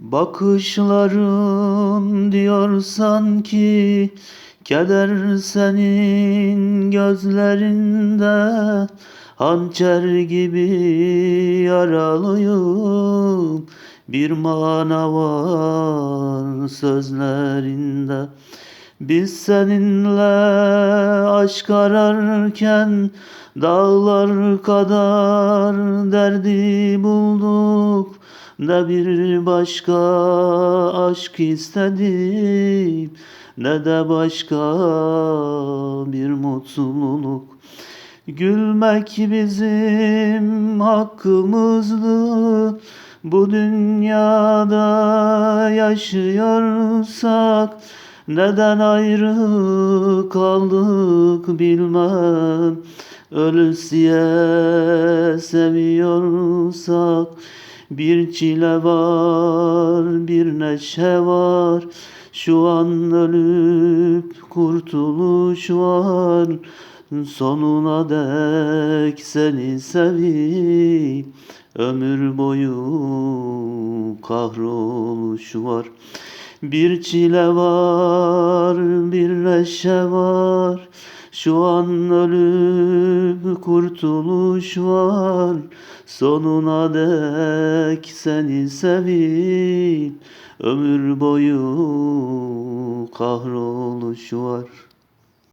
Bakışların diyor sanki Keder senin gözlerinde. Hançer gibi yaralıyım Bir mana var sözlerinde. Biz seninle aşk ararken Dağlar kadar derdi bulduk Ne bir başka aşk istedim Ne de başka bir mutluluk. Gülmek bizim hakkımızdı Bu dünyada yaşıyorsak Neden ayrı kaldık bilmem. Ölüsüye seviyorsak Bir çile var bir neşe var. Şu an ölüp kurtuluş var. Sonuna dek seni sevip Ömür boyu kahroluş var Bir çile var bir neşe var. Şu an ölüp kurtuluş var. Sonuna dek seni sevip Ömür boyu kahroluş var